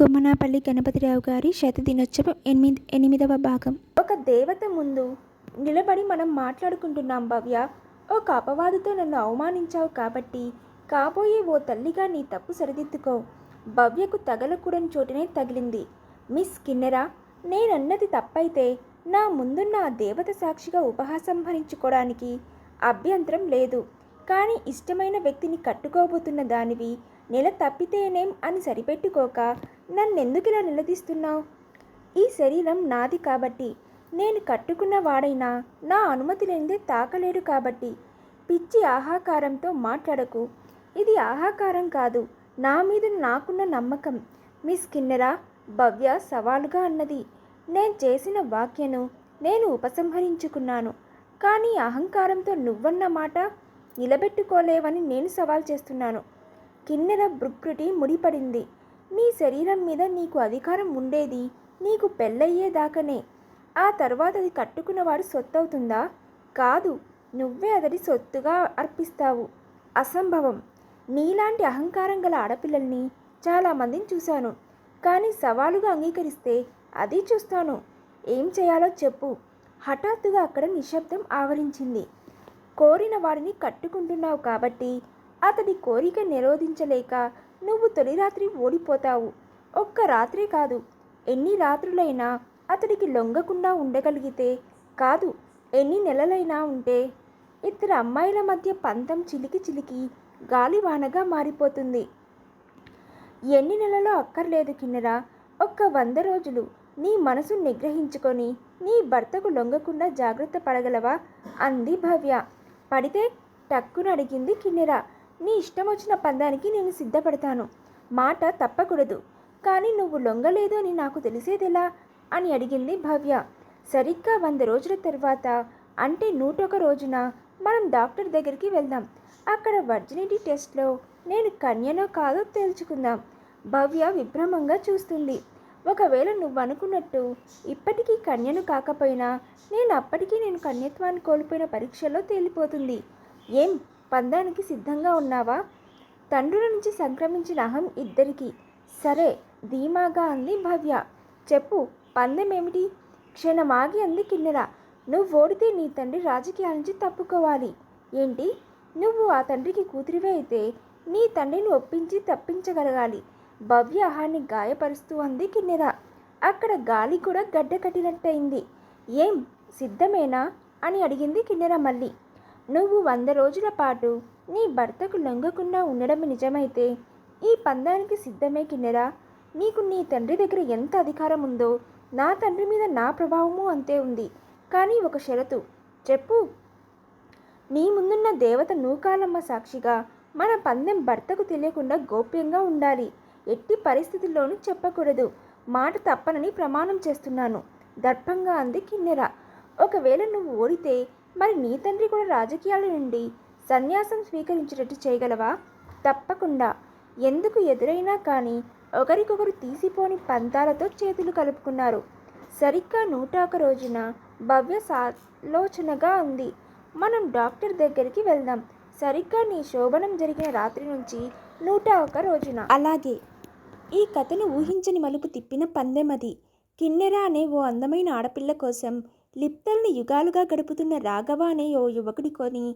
కొమ్మనాపల్లి గణపతిరావు గారి శత దినోత్సవం ఎనిమిది ఎనిమిదవ భాగం. ఒక దేవత ముందు నిలబడి మనం మాట్లాడుకుంటున్నాం భవ్య. ఒక అపవాదుతో నన్ను అవమానించావు కాబట్టి కాబోయే ఓ తల్లిగా నీ తప్పు సరిదిద్దుకో. భవ్యకు తగలకూడని చోటునే తగిలింది. మిస్ కిన్నెరా నేనన్నది తప్పైతే నా ముందున్న ఆ దేవత సాక్షిగా ఉపహాసం భరించుకోవడానికి అభ్యంతరం లేదు. కానీ ఇష్టమైన వ్యక్తిని కట్టుకోబోతున్న దానివి నెల తప్పితేనేం అని సరిపెట్టుకోక నన్నెందుకు ఇలా నిలదీస్తున్నావు? ఈ శరీరం నాది కాబట్టి నేను కట్టుకున్న వాడైనా నా అనుమతి లేనిదే తాకలేడు కాబట్టి. పిచ్చి ఆహాకారంతో మాట్లాడకు. ఇది ఆహాకారం కాదు నా మీద నాకున్న నమ్మకం. మీ స్కిన్నరా భవ్య సవాలుగా అన్నది. నేను చేసిన వాక్యను నేను ఉపసంహరించుకున్నాను. కానీ అహంకారంతో నువ్వన్న మాట నిలబెట్టుకోలేవని నేను సవాల్ చేస్తున్నాను. కిన్నెర భృకృటి ముడిపడింది. నీ శరీరం మీద నీకు అధికారం ఉండేది నీకు పెళ్ళయ్యేదాకనే. ఆ తర్వాత అది కట్టుకున్నవాడు సొత్తవుతుందా? కాదు నువ్వే అతడి సొత్తుగా అర్పిస్తావు. అసంభవం. నీలాంటి అహంకారం గల ఆడపిల్లల్ని చాలామందిని చూశాను. కానీ సవాలుగా అంగీకరిస్తే అది చూస్తాను. ఏం చేయాలో చెప్పు. హఠాత్తుగా అక్కడ నిశ్శబ్దం ఆవరించింది. కోరిన వాడిని కట్టుకుంటున్నావు కాబట్టి అతడి కోరిక నిరోధించలేక నువ్వు తొలి రాత్రి ఓడిపోతావు. ఒక్క రాత్రి కాదు. ఎన్ని రాత్రులైనా అతడికి లొంగకుండా ఉండగలిగితే కాదు. ఎన్ని నెలలైనా ఉంటే ఇద్దరు అమ్మాయిల మధ్య పంతం చిలికి చిలికి గాలివానగా మారిపోతుంది. ఎన్ని నెలలో అక్కర్లేదు కిన్నెరా. ఒక్క వంద రోజులు నీ మనసు నిగ్రహించుకొని నీ భర్తకు లొంగకుండా జాగ్రత్త పడగలవా? అంది భవ్య. పడితే టక్కున అడిగింది కిన్నెర. నీ ఇష్టం వచ్చిన పందానికి నేను సిద్ధపడతాను. మాట తప్పకూడదు. కానీ నువ్వు లొంగలేదు అని నాకు తెలిసేదెలా? అని అడిగింది భవ్య. సరిగ్గా వంద రోజుల తర్వాత అంటే నూటొక రోజున మనం డాక్టర్ దగ్గరికి వెళ్దాం. అక్కడ వర్జినిటీ టెస్ట్లో నేను కన్యనో కాదో తేల్చుకుందాం. భవ్య విభ్రమంగా చూస్తుంది. ఒకవేళ నువ్వు అనుకున్నట్టు ఇప్పటికీ కన్యను కాకపోయినా నేను అప్పటికీ నేను కన్యత్వాన్ని కోల్పోయిన పరీక్షలో తేలిపోతుంది. ఏం? పందానికి సిద్ధంగా ఉన్నావా? తండ్రుల నుంచి సంక్రమించిన అహం ఇద్దరికి. సరే ధీమాగా అంది భవ్య. చెప్పు పందెమేమిటి? క్షణమాగి అంది కిన్నెర నువ్వు ఓడితే నీ తండ్రి రాజకీయాల నుంచి తప్పుకోవాలి. ఏంటి? నువ్వు ఆ తండ్రికి కూతురివే అయితే నీ తండ్రిని ఒప్పించి తప్పించగలగాలి. భవ్య అహాన్ని గాయపరుస్తూ అంది కిన్నెర అక్కడ గాలి కూడా గడ్డ కట్టినట్టయింది ఏం సిద్ధమేనా? అని అడిగింది కిన్నెర మళ్ళీ. నువ్వు వంద రోజుల పాటు నీ భర్తకు లొంగకుండా ఉండడం నిజమైతే ఈ పందానికి సిద్ధమే కిన్నెరా. నీకు నీ తండ్రి దగ్గర ఎంత అధికారం ఉందో నా తండ్రి మీద నా ప్రభావము అంతే ఉంది. కానీ ఒక షరతు. చెప్పు. నీ ముందున్న దేవత నూకాలమ్మ సాక్షిగా మన పందెం భర్తకు తెలియకుండా గోప్యంగా ఉండాలి. ఎట్టి పరిస్థితుల్లోనూ చెప్పకూడదు. మాట తప్పనని ప్రమాణం చేస్తున్నాను. దర్పంగా అంది కిన్నెర. ఒకవేళ నువ్వు ఓడితే మరి నీ తండ్రి కూడా రాజకీయాల నుండి సన్యాసం స్వీకరించేటట్టు చేయగలవా? తప్పకుండా. ఎందుకు ఎదురైనా కానీ ఒకరికొకరు తీసిపోని పంతాలతో చేతులు కలుపుకున్నారు. సరిగ్గా నూట ఒక రోజున భవ్య సాలోచనగా ఉంది. మనం డాక్టర్ దగ్గరికి వెళ్దాం. సరిగ్గా నీ శోభనం జరిగిన రాత్రి నుంచి నూట ఒక రోజున. అలాగే. ఈ కథను ఊహించని మలుపు తిప్పిన పందెమది కిన్నెర అనే ఓ అందమైన ఆడపిల్ల కోసం లిప్తల్ని యుగాలుగా గడుపుతున్న రాఘవ అనే ఓ యువకుడి కొని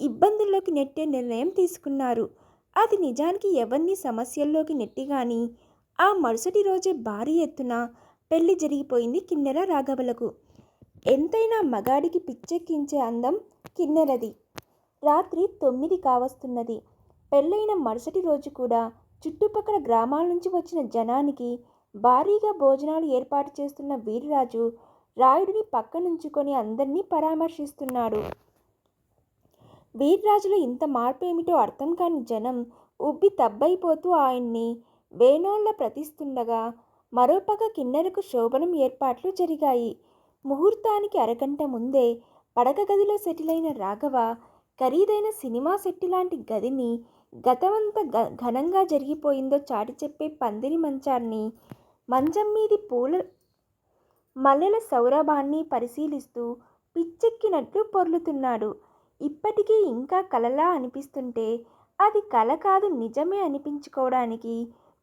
ఇబ్బందుల్లోకి నెట్టే నిర్ణయం తీసుకున్నారు. అది నిజానికి ఎవరిని సమస్యల్లోకి నెట్టి గాని ఆ మరుసటి రోజే భారీ ఎత్తున పెళ్ళి జరిగిపోయింది కిన్నెర రాఘవలకు. ఎంతైనా మగాడికి పిచ్చెక్కించే అందం కిన్నెరది. రాత్రి తొమ్మిది కావస్తున్నది. పెళ్ళైన మరుసటి రోజు కూడా చుట్టుపక్కల గ్రామాల నుంచి వచ్చిన జనానికి భారీగా భోజనాలు ఏర్పాటు చేస్తున్న వీరిరాజు రాయుడిని పక్కనుంచుకొని అందరినీ పరామర్శిస్తున్నాడు. వీర్రాజులో ఇంత మార్పు ఏమిటో అర్థం కాని జనం ఉబ్బి తబ్బైపోతూ ఆయన్ని వేణోళ్ళ ప్రతిస్తుండగా మరోపక్క కిన్నెరకు శోభనం ఏర్పాట్లు జరిగాయి. ముహూర్తానికి అరగంట ముందే పడక గదిలో సెటిల్ అయిన రాఘవ ఖరీదైన సినిమా సెట్టు లాంటి గదిని గతమంత ఘనంగా జరిగిపోయిందో చాటి చెప్పే పందిరి మంచాన్ని మంచం మీది పూల మల్లెల సౌరభాన్ని పరిశీలిస్తూ పిచ్చెక్కినట్లు పొర్లుతున్నాడు. ఇప్పటికీ ఇంకా కలలా అనిపిస్తుంటే అది కల కాదు నిజమే అనిపించుకోవడానికి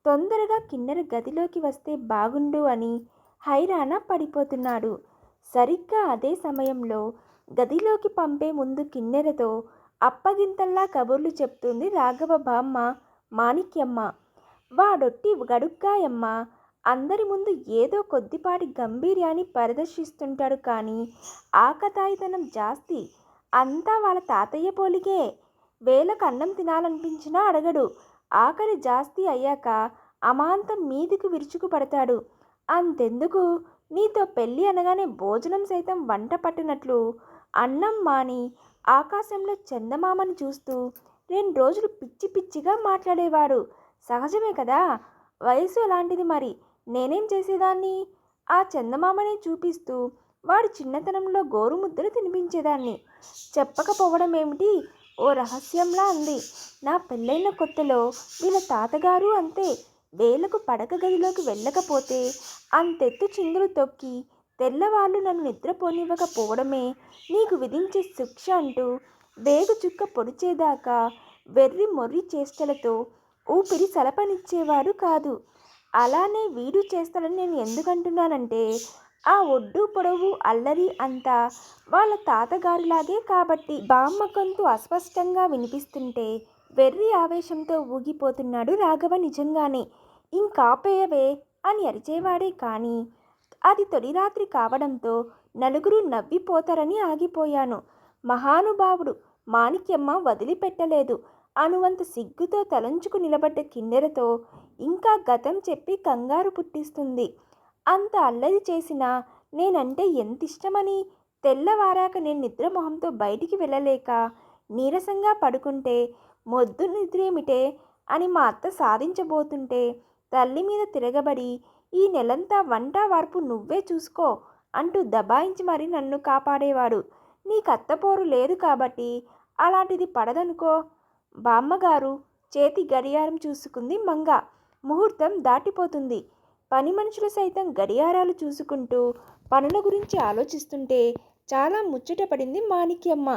తొందరగా కిన్నెర గదిలోకి వస్తే బాగుండు అని హైరాణ పడిపోతున్నాడు. సరిగ్గా అదే సమయంలో గదిలోకి పంపే ముందు కిన్నెరతో అప్పగింతల్లా కబుర్లు చెప్తుంది రాఘవ బామ్మ మాణిక్యమ్మ. వాడొట్టి గడుక్కాయమ్మ అందరి ముందు ఏదో కొద్దిపాటి గంభీర్యాన్ని ప్రదర్శిస్తుంటాడు కానీ ఆకతాయితనం జాస్తి. అంతా వాళ్ళ తాతయ్య పోలికే. వేలకు అన్నం తినాలనిపించినా అడగడు. ఆకలి జాస్తి అయ్యాక అమాంతం మీదికి విరుచుకు పడతాడు. అంతెందుకు? నీతో పెళ్ళి అనగానే భోజనం సైతం వంట పట్టినట్లు. అన్నం మాని ఆకాశంలో చందమామని చూస్తూ రెండు రోజులు పిచ్చి పిచ్చిగా మాట్లాడేవాడు. సహజమే కదా? వయసు అలాంటిది మరి. నేనేం చేసేదాన్ని? ఆ చందమామని చూపిస్తూ వాడు చిన్నతనంలో గోరుముద్దలు తినిపించేదాన్ని. చెప్పకపోవడం ఏమిటి ఓ రహస్యంలా ఉంది నా పెళ్ళైన కొత్తలో వీళ్ళ తాతగారు అంతే. వేలకు పడక గదిలోకి వెళ్ళకపోతే అంతెత్తు చిందులు తొక్కి తెల్లవాళ్ళు నన్ను నిద్రపోనివ్వకపోవడమే నీకు విధించే శిక్ష అంటూ వేగు చుక్క పొడిచేదాకా వెర్రి మొర్రి చేష్టలతో ఊపిరి సలపనిచ్చేవారు కాదు. అలానే వీడు చేస్తాడని నేను ఎందుకంటున్నానంటే ఆ ఒడ్డు పొడవు అల్లరి అంతా వాళ్ళ తాతగారిలాగే కాబట్టి బామ్మ గొంతు అస్పష్టంగా వినిపిస్తుంటే వెర్రి ఆవేశంతో ఊగిపోతున్నాడు రాఘవ నిజంగానే. ఇంకాపేయవే అని అరిచేవాడే కానీ అది తొలి రాత్రి కావడంతో నలుగురు నవ్విపోతారని ఆగిపోయాను. మహానుభావుడు మాణిక్యమ్మ వదిలిపెట్టలేదు. అనువంత సిగ్గుతో తలంచుకు నిలబడ్డ కిన్నెరతో ఇంకా గతం చెప్పి కంగారు పుట్టిస్తుంది. అంత అల్లరి చేసినా నేనంటే ఎంత ఇష్టమని తెల్లవారాక నేను నిద్రమొహంతో బయటికి వెళ్ళలేక నీరసంగా పడుకుంటే మొద్దు నిద్రేమిటే? అని మా అత్త సాధించబోతుంటే తల్లి మీద తిరగబడి ఈ నెలంతా వంట వార్పు నువ్వే చూసుకో అంటూ దబాయించి మరీ నన్ను కాపాడేవాడు. నీకు అత్తపోరు లేదు కాబట్టి అలాంటిది పడదనుకో. బామ్మగారు చేతి గడియారం చూసుకుంది మంగ. ముహూర్తం దాటిపోతుంది. పని మనుషులు సైతం గడియారాలు చూసుకుంటూ పనుల గురించి ఆలోచిస్తుంటే చాలా ముచ్చట పడింది మాణిక్యమ్మ.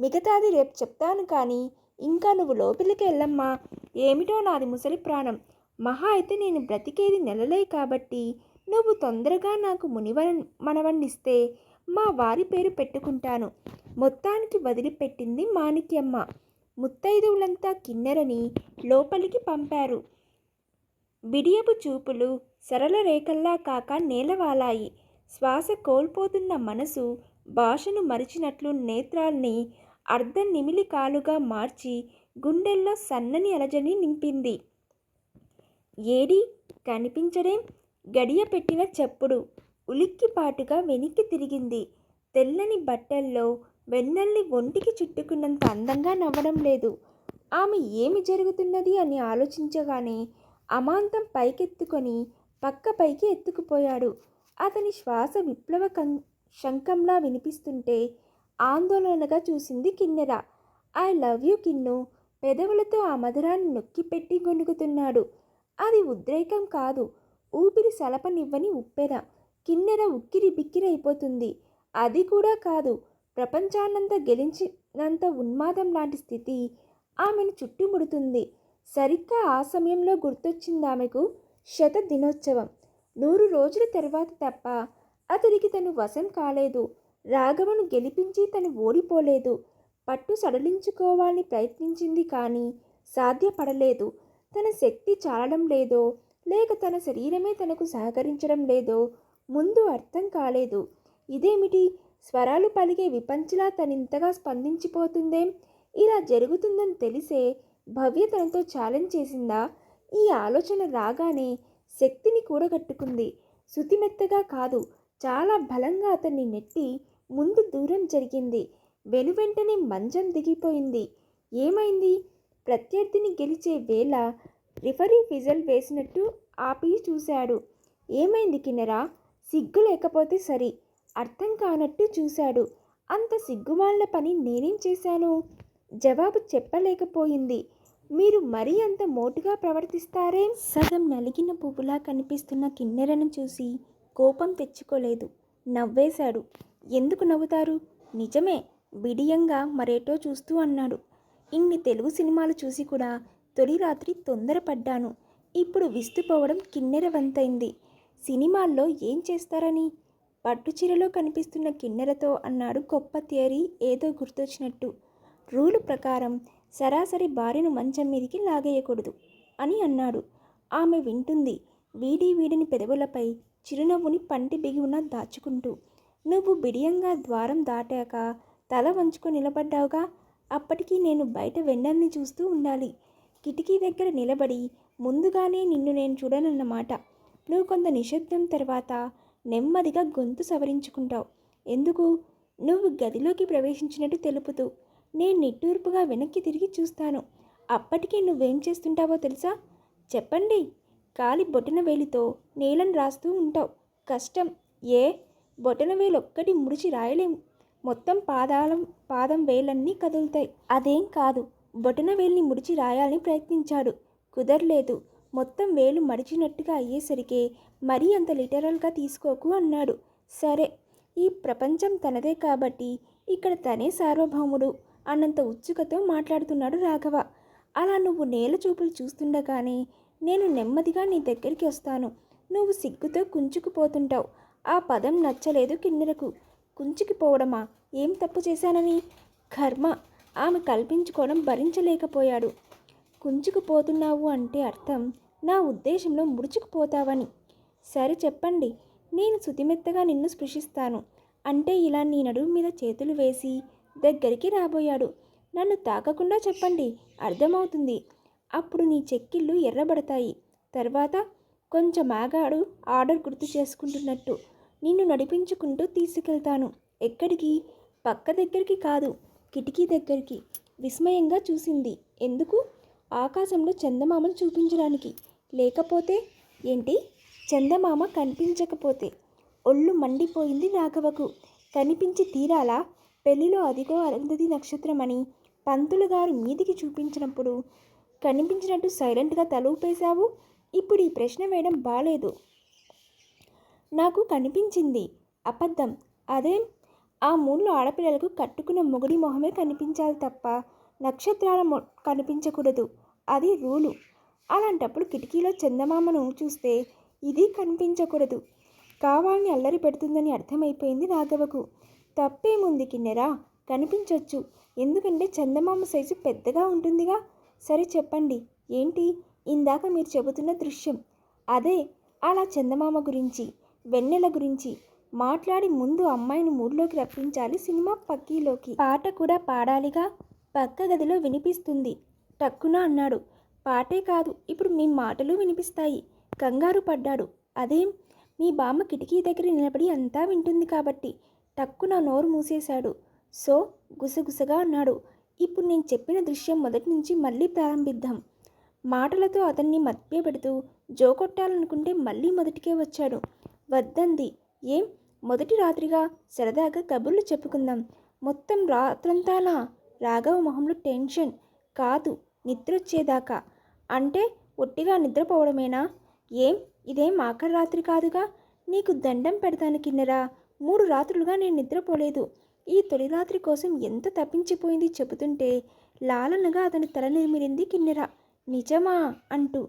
మిగతాది రేపు చెప్తాను కానీ ఇంకా నువ్వు లోపలికి వెళ్ళమ్మా. ఏమిటో నాది ముసలి ప్రాణం. మహా అయితే నేను బ్రతికేది నెలలే కాబట్టి నువ్వు తొందరగా నాకు మునివన మనవణ్ణిస్తే మా వారి పేరు పెట్టుకుంటాను. మొత్తానికి వదిలిపెట్టింది మాణిక్యమ్మ. ముత్తైదువులంతా కిన్నెరని లోపలికి పంపారు. బిడియపు చూపులు సరళ రేఖల్లా కాక నేలవాలాయి. శ్వాస కోల్పోతున్న మనసు భాషను మరిచినట్లు నేత్రాల్ని అర్ధ నిమిలి కాలుగా మార్చి గుండెల్లో సన్నని అలజని నింపింది. ఏడి కనిపించడేం గడియ పెట్టిన చెప్పుడు. ఉలిక్కిపాటుగా వెనక్కి తిరిగింది. తెల్లని బట్టల్లో వెన్నెల్ని ఒంటికి చుట్టుకున్నంత అందంగా నవ్వడం లేదు. ఆమె ఏమి జరుగుతున్నది అని ఆలోచించగానే అమాంతం పైకెత్తుకొని పక్క పైకి ఎత్తుకుపోయాడు. అతని శ్వాస విప్లవ కం శంఖంలా వినిపిస్తుంటే ఆందోళనగా చూసింది Kinnera. I love you Kinnu పెదవులతో ఆ మధురాన్ని నొక్కిపెట్టి గొనుగుతున్నాడు అది ఉద్రేకం కాదు ఊపిరి సలపనివ్వని ఉప్పెన. కిన్నెర ఉక్కిరి బిక్కిరైపోతుంది అది కూడా కాదు ప్రపంచాన్నంతా గెలిచినంత ఉన్మాదం లాంటి స్థితి ఆమెను చుట్టుముడుతుంది. సరిగ్గా ఆ సమయంలో గుర్తొచ్చింది ఆమెకు శత దినోత్సవం నూరు రోజుల తర్వాత తప్ప అతడికి తను వశం కాలేదు. రాఘవను గెలిపించి తను ఓడిపోలేదు. పట్టు సడలించుకోవాలని ప్రయత్నించింది కానీ సాధ్యపడలేదు. తన శక్తి చాలడం లేదో లేక తన శరీరమే తనకు సహకరించడం లేదో ముందు అర్థం కాలేదు. ఇదేమిటి? స్వరాలు పలిగే విపంచిలా తనింతగా స్పందించిపోతుందేం. ఇలా జరుగుతుందని తెలిసే భవ్య తనతో ఛాలెంజ్ చేసిందా? ఈ ఆలోచన రాగానే శక్తిని కూడగట్టుకుంది. శుతిమెత్తగా కాదు చాలా బలంగా అతన్ని నెట్టి ముందు దూరం జరిగింది. వెనువెంటనే మంచం దిగిపోయింది. ఏమైంది? ప్రత్యర్థిని గెలిచే వేళ రిఫరీ ఫిజల్ వేసినట్టు ఆపి చూశాడు. ఏమైంది కిన్నెరా? సిగ్గు లేకపోతే సరి. అర్థం కానట్టు చూశాడు. అంత సిగ్గుమాలిన పని నేనేం చేశాను? జవాబు చెప్పలేకపోయింది. మీరు మరీ అంత మోటుగా ప్రవర్తిస్తారేం? సగం నలిగిన పువ్వులా కనిపిస్తున్న కిన్నెరను చూసి కోపం తెచ్చుకోలేదు. నవ్వేశాడు. ఎందుకు నవ్వుతారు? నిజమే బిడియంగా మరేటో చూస్తూ అన్నాడు. ఇన్ని తెలుగు సినిమాలు చూసి కూడా తొలి రాత్రి తొందరపడ్డాను. ఇప్పుడు విస్తుపోవడం కిన్నెర వంతైంది. సినిమాల్లో ఏం చేస్తారని? పట్టుచీరలో కనిపిస్తున్న కిన్నెరతో అన్నాడు గొప్ప థియరీ ఏదో గుర్తొచ్చినట్టు. రూలు ప్రకారం సరాసరి భార్యను మంచం మీదికి లాగేయకూడదు అని అన్నాడు. ఆమె వింటుంది వీడి వీడిని పెదవులపై చిరునవ్వుని పంటి బిగువున దాచుకుంటూ. నువ్వు బిడియంగా ద్వారం దాటాక తల వంచుకొని నిలబడ్డావుగా అప్పటికి నేను బయట వెన్నల్ని చూస్తూ ఉండాలి. కిటికీ దగ్గర నిలబడి ముందుగానే నిన్ను నేను చూడనన్నమాట. నువ్వు కొంత నిశ్శబ్దం తర్వాత నెమ్మదిగా గొంతు సవరించుకుంటావు. ఎందుకు? నువ్వు గదిలోకి ప్రవేశించినట్టు తెలుపుతూ. నేను నిట్టూర్పుగా వెనక్కి తిరిగి చూస్తాను. అప్పటికే నువ్వేం చేస్తుంటావో తెలుసా? చెప్పండి. కాలి బొటన వేలితో నేలను రాస్తూ ఉంటావు. కష్టం. ఏ? బొటన వేలు ఒక్కటి ముడిచి రాయలేం మొత్తం పాదాలం పాదం వేలన్నీ కదులుతాయి. అదేం కాదు. బొటన వేలిని ముడిచి రాయాలని ప్రయత్నించాడు. కుదరలేదు. మొత్తం వేలు మడిచినట్టుగా అయ్యేసరికి మరీ అంత లిటరల్గా తీసుకోకు అన్నాడు. సరే ఈ ప్రపంచం తనదే కాబట్టి ఇక్కడ తనే సార్వభౌముడు అన్నంత ఉత్సుకతో మాట్లాడుతున్నాడు రాఘవ. అలా నువ్వు నేల చూపులు చూస్తుండగానే నేను నెమ్మదిగా నీ దగ్గరికి వస్తాను. నువ్వు సిగ్గుతో కుంచుకుపోతుంటావు. ఆ పదం నచ్చలేదు కిన్నెరకు. కుంచుకుపోవడమా? ఏం తప్పు చేశానని? కర్మ. ఆమె కల్పించుకోవడం భరించలేకపోయాడు. కుంచుకుపోతున్నావు అంటే అర్థం నా ఉద్దేశంలో ముడుచుకుపోతావని. సరే చెప్పండి నేను శుతిమెత్తగా నిన్ను స్పృశిస్తాను. అంటే ఇలా నీ నడుము మీద చేతులు వేసి దగ్గరికి రాబోయాడు. నన్ను తాకకుండా చెప్పండి అర్థమవుతుంది. అప్పుడు నీ చెక్కిళ్ళు ఎర్రబడతాయి. తర్వాత కొంచెం ఆగాడు ఆర్డర్ గుర్తు చేసుకుంటున్నట్టు. నిన్ను నడిపించుకుంటూ తీసుకెళ్తాను. ఎక్కడికి? పక్క దగ్గరికి కాదు కిటికీ దగ్గరికి. విస్మయంగా చూసింది. ఎందుకు? ఆకాశంలో చందమామను చూపించడానికి. లేకపోతే ఏంటి? చందమామ కనిపించకపోతే. ఒళ్ళు మండిపోయింది రాఘవకు. కనిపించి తీరాలా? పెళ్ళిలో అదిగో అరుంధతి నక్షత్రమని పంతులు గారు మీదికి చూపించినప్పుడు కనిపించినట్టు సైలెంట్గా తలూపేశావు ఇప్పుడు ఈ ప్రశ్న వేయడం బాలేదు. నాకు కనిపించింది అబద్ధం. అదేం? ఆ మూడులో ఆడపిల్లలకు కట్టుకున్న మొగుడి మొహమే కనిపించాలి తప్ప నక్షత్రాల మొ కనిపించకూడదు. అది రూలు. అలాంటప్పుడు కిటికీలో చందమామను చూస్తే ఇది కనిపించకూడదు. కావాలని అల్లరి పెడుతుందని అర్థమైపోయింది రాఘవకు. తప్పేముంది కిన్నెరా? కనిపించొచ్చు. ఎందుకంటే చందమామ సైజు పెద్దగా ఉంటుందిగా. సరే చెప్పండి. ఏంటి? ఇందాక మీరు చెబుతున్న దృశ్యం. అదే అలా చందమామ గురించి వెన్నెల గురించి మాట్లాడి ముందు అమ్మాయిని మూడ్లోకి రప్పించాలి సినిమా పక్కీలోకి. పాట కూడా పాడాలిగా. పక్క గదిలో వినిపిస్తుంది. టక్కున అన్నాడు. పాటే కాదు ఇప్పుడు మీ మాటలు వినిపిస్తాయి. కంగారు పడ్డాడు. అదేం? మీ బామ్మ కిటికీ దగ్గర నిలబడి అంతా వింటుంది కాబట్టి టక్కున నోరు మూసేశాడు. సో గుసగుసగా అన్నాడు. ఇప్పుడు నేను చెప్పిన దృశ్యం మొదటి నుంచి మళ్ళీ ప్రారంభిద్దాం. మాటలతో అతన్ని మభ్యపెడుతూ జోకొట్టాలనుకుంటే మళ్ళీ మొదటికే వచ్చాడు. వద్దంది. ఏం? మొదటి రాత్రిగా సరదాగా కబుర్లు చెప్పుకుందాం. మొత్తం రాత్రంతానా? రాఘవ మొహంలో టెన్షన్. కాదు నిద్రొచ్చేదాకా. అంటే ఒట్టిగా నిద్రపోవడమేనా? ఏం? ఇదేం ఆఖరి రాత్రి కాదుగా? నీకు దండం పెడతాను కిన్నెరా. మూడు రాత్రులుగా నేను నిద్రపోలేదు. ఈ తొలి రాత్రి కోసం ఎంత తప్పించిపోయింది చెబుతుంటే లాలనగా అతని తల నిమిరింది కిన్నెర. నిజమా? అంటూ.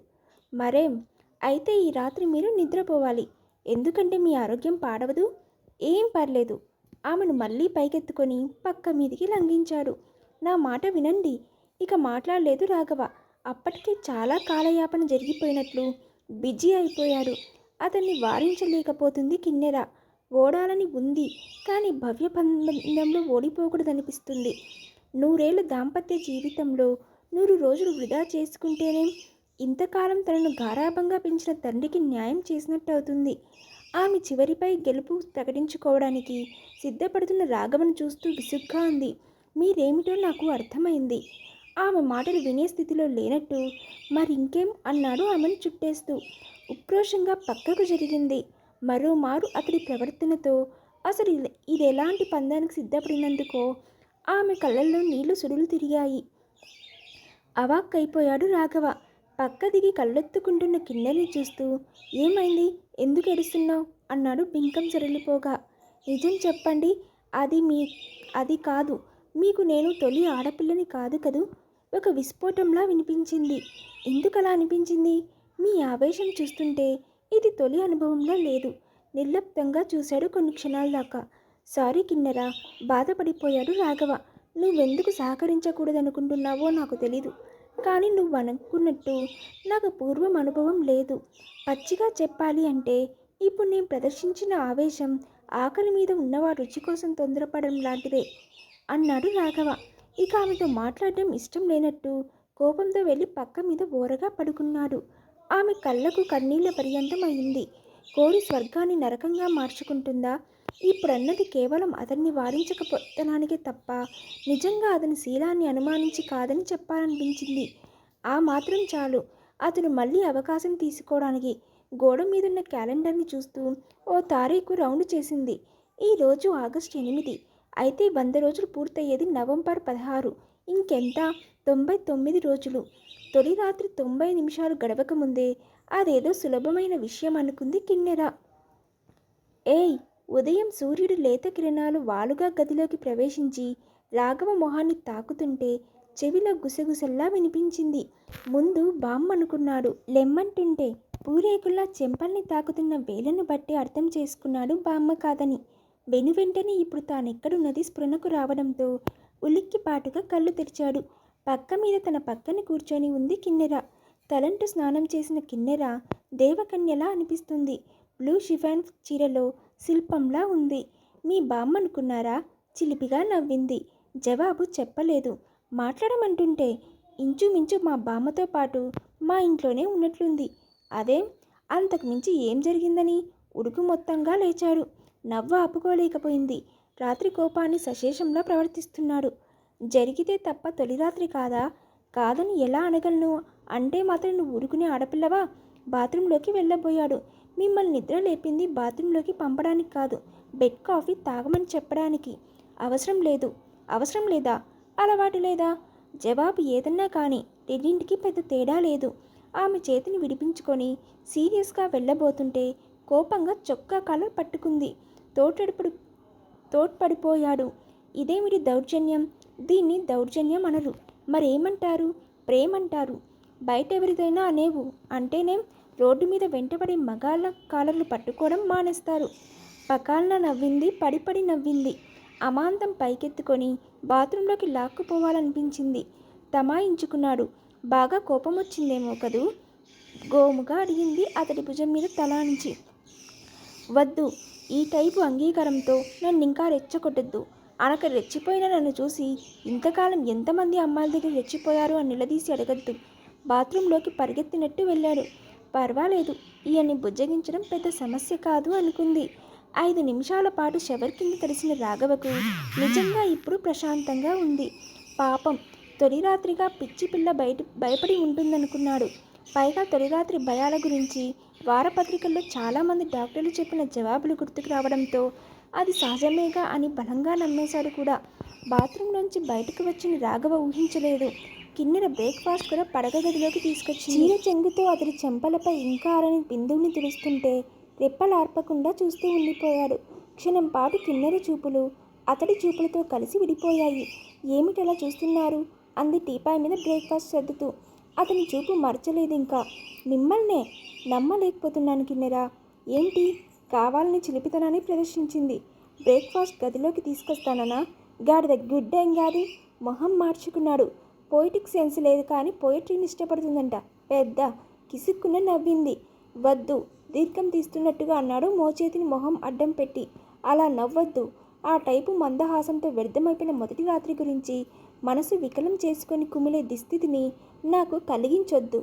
మరేం? అయితే ఈ రాత్రి మీరు నిద్రపోవాలి. ఎందుకంటే మీ ఆరోగ్యం పాడవదు? ఏం పర్లేదు. ఆమెను మళ్ళీ పైకెత్తుకొని పక్క మీదికి లంఘించాడు నా మాట వినండి. ఇక మాట్లాడలేదు రాఘవ. అప్పటికే చాలా కాలయాపన జరిగిపోయినట్లు బిజీ అయిపోయాడు. అతన్ని వారించలేకపోతుంది కిన్నెర. ఓడాలని ఉంది కానీ భవ్య పందంలో ఓడిపోకూడదనిపిస్తుంది. నూరేళ్ళ దాంపత్య జీవితంలో నూరు రోజులు వృధా చేసుకుంటేనే ఇంతకాలం తనను గారాభంగా పెంచిన తండ్రికి న్యాయం చేసినట్టు అవుతుంది ఆమె చివరిపై గెలుపు ప్రకటించుకోవడానికి సిద్ధపడుతున్న రాఘవను చూస్తూ విసుగ్గా ఉంది. మీరేమిటో నాకు అర్థమైంది. ఆమె మాటలు వినే స్థితిలో లేనట్టు మరి ఇంకేం అన్నాడు ఆమెను చుట్టేస్తూ. ఉక్రోషంగా పక్కకు జరిగింది. మరోమారు అతడి ప్రవర్తనతో అసలు ఇది- ఎలాంటి పందానికి సిద్ధపడినందుకో ఆమె కళ్ళల్లో నీళ్ళు సుడులు తిరిగాయి. అవాక్కైపోయాడు రాఘవ. పక్క దిగి కళ్ళెత్తుకుంటున్న కిన్నెల్ని చూస్తూ ఏమైంది? ఎందుకు ఎడుస్తున్నావు అన్నాడు బింకం చెరలిపోగా. నిజం చెప్పండి. అది మీ అది కాదు. మీకు నేను తొలి ఆడపిల్లని కాదు కదూ? ఒక విస్ఫోటంలా వినిపించింది. ఎందుకలా అనిపించింది? మీ ఆవేశం చూస్తుంటే ఇది తొలి అనుభవంలో లేదు. నిర్లిప్తంగా చూశాడు కొన్ని క్షణాల దాకా. సారీ కిన్నెరా బాధపడిపోయాడు రాఘవ. నువ్వెందుకు సహకరించకూడదనుకుంటున్నావో నాకు తెలీదు. కానీ నువ్వు అనుకున్నట్టు నాకు పూర్వం అనుభవం లేదు. పచ్చిగా చెప్పాలి అంటే ఇప్పుడు నేను ప్రదర్శించిన ఆవేశం ఆకలి మీద ఉన్నవారి రుచి కోసం తొందరపడడం లాంటిదే అన్నాడు రాఘవ. ఇక ఆమెతో మాట్లాడడం ఇష్టం లేనట్టు కోపంతో వెళ్ళి పక్క మీద ఓరగా పడుకున్నాడు. ఆమె కళ్ళకు కన్నీళ్ళ పర్యంతం అయింది కోడి స్వర్గాన్ని నరకంగా మార్చుకుంటుందా? ఇప్పుడన్నది కేవలం అతన్ని వారించకపోతనానికే తప్ప నిజంగా అతని శీలాన్ని అనుమానించి కాదని చెప్పాలనిపించింది. ఆ మాత్రం చాలు. అతను మళ్ళీ అవకాశం తీసుకోవడానికి గోడ మీదున్న క్యాలెండర్ని చూస్తూ ఓ తారీఖు రౌండ్ చేసింది. ఈరోజు ఆగస్టు ఎనిమిది. అయితే వంద రోజులు పూర్తయ్యేది నవంబర్ పదహారు. ఇంకెంత? తొంభై తొమ్మిది రోజులు. తొలి రాత్రి తొంభై నిమిషాలు గడవక ముందే అదేదో సులభమైన విషయం అనుకుంది కిన్నెర. ఏయ్ ఉదయం సూర్యుడు లేత కిరణాలు వాలుగా గదిలోకి ప్రవేశించి రాఘవ మొహాన్ని తాకుతుంటే చెవిలో గుసగుసల్లా వినిపించింది. ముందు బామ్మ అనుకున్నాడు లెమ్మంటుంటే పూరేకుల్లా చెంపల్ని తాకుతున్న వేలను బట్టి అర్థం చేసుకున్నాడు బామ్మ కాదని. వెను వెంటనే ఇప్పుడు తానెక్కడున్నది స్పృహకు రావడంతో ఉలిక్కిపాటుగా కళ్ళు తెరిచాడు. పక్క మీద తన పక్కన కూర్చొని ఉంది కిన్నెర. తలంటు స్నానం చేసిన కిన్నెర దేవకన్యలా అనిపిస్తుంది. బ్లూ షిఫాన్ చీరలో శిల్పంలా ఉంది. మీ బామ్మ అనుకున్నారా? చిలిపిగా నవ్వింది. జవాబు చెప్పలేదు. మాట్లాడమంటుంటే ఇంచుమించు మా బామ్మతో పాటు మా ఇంట్లోనే ఉన్నట్లుంది. అదేం? అంతకుమించి ఏం జరిగిందని ఉడుకు మొత్తంగా లేచాడు. నవ్వ ఆపుకోలేకపోయింది. రాత్రి కోపాన్ని సశేషంలా ప్రవర్తిస్తున్నాడు. జరిగితే తప్ప తొలి రాత్రి కాదా? కాదని ఎలా అనగలను? అంటే మాత్రం నువ్వు ఊరుకునే ఆడపిల్లవా? బాత్రూంలోకి వెళ్ళబోయాడు. మిమ్మల్ని నిద్ర లేపింది బాత్రూంలోకి పంపడానికి కాదు బెడ్ కాఫీ తాగమని చెప్పడానికి. అవసరం లేదు. అవసరం లేదా? అలవాటు లేదా? జవాబు ఏదన్నా కానీ రెండింటికి పెద్ద తేడా లేదు. ఆమె చేతిని విడిపించుకొని సీరియస్గా వెళ్ళబోతుంటే కోపంగా చొక్కా కాలర్ పట్టుకుంది. తోటడుపుడు తోడ్పడిపోయాడు. ఇదేమిటి దౌర్జన్యం? దీన్ని దౌర్జన్యం అనరు. మరేమంటారు? ప్రేమంటారు. బయట ఎవరిదైనా అనేవు. అంటేనేం? రోడ్డు మీద వెంటబడి మగాళ్ళ కాలర్లు పట్టుకోవడం మానేస్తారు. పకాలన నవ్వింది పడిపడి నవ్వింది. అమాంతం పైకెత్తుకొని బాత్రూంలోకి లాక్కుపోవాలనిపించింది. తమాయించుకున్నాడు. బాగా కోపం వచ్చిందేమో కదూ? గోముగా అడిగింది అతడి భుజం మీద తలాంచి వద్దు. ఈ టైపు అంగీకారంతో నన్ను ఇంకా రెచ్చగొట్టద్దు. అనక రెచ్చిపోయిన నన్ను చూసి ఇంతకాలం ఎంతమంది అమ్మాయిల దగ్గర రెచ్చిపోయారు అని నిలదీసి అడగద్దు. బాత్రూంలోకి పరిగెత్తినట్టు వెళ్ళాడు. పర్వాలేదు ఈయన్ని బుజ్జగించడం పెద్ద సమస్య కాదు అనుకుంది. ఐదు నిమిషాల పాటు షవర్ కింద తడిసిన రాఘవకు నిజంగా ఇప్పుడు ప్రశాంతంగా ఉంది. పాపం తొలి రాత్రిగా పిచ్చి పిల్ల బయట భయపడి ఉంటుందనుకున్నాడు. పైగా తొలి రాత్రి భయాల గురించి వారపత్రికల్లో చాలామంది డాక్టర్లు చెప్పిన జవాబులు గుర్తుకు రావడంతో అది సహజమేగా అని బలంగా నమ్మేశాడు కూడా. బాత్రూమ్ నుంచి బయటకు వచ్చిన రాఘవ ఊహించలేదు. కిన్నెర బ్రేక్ఫాస్ట్ కూడా పడగ గదిలోకి తీసుకొచ్చింది. చీర చెంగుతో అతడి చెంపలపై ఇంకా అరని బిందువుని తుడుస్తుంటే రెప్పలార్పకుండా చూస్తూ ఉండిపోయాడు. క్షణం పాటు కిన్నెర చూపులు అతడి చూపులతో కలిసి విడిపోయాయి. ఏమిటలా చూస్తున్నారు? అంది టీపాయ్ మీద బ్రేక్ఫాస్ట్ సర్దుతూ. అతని చూపు మరచలేదు ఇంకా మిమ్మల్నే నమ్మలేకపోతున్నాను కిన్నెరా. ఏంటి? కావాలని చిలిపితనాన్ని ప్రదర్శించింది. బ్రేక్ఫాస్ట్ గదిలోకి తీసుకొస్తానన్నా గాడిద గుడ్డేం కాదు మొహం మార్చుకున్నాడు. పోయిటిక్ సెన్స్ లేదు కానీ పోయిట్రీని ఇష్టపడుతుందంట. పెద్ద కిసుక్కున నవ్వింది. వద్దు దీర్ఘం తీస్తున్నట్టుగా అన్నాడు మోచేతిని మొహం అడ్డం పెట్టి. అలా నవ్వొద్దు. ఆ టైపు మందహాసంతో వ్యర్థమైపోయిన మొదటి రాత్రి గురించి మనసు వికలం చేసుకొని కుమిలే దుస్థితిని నాకు కలిగించొద్దు.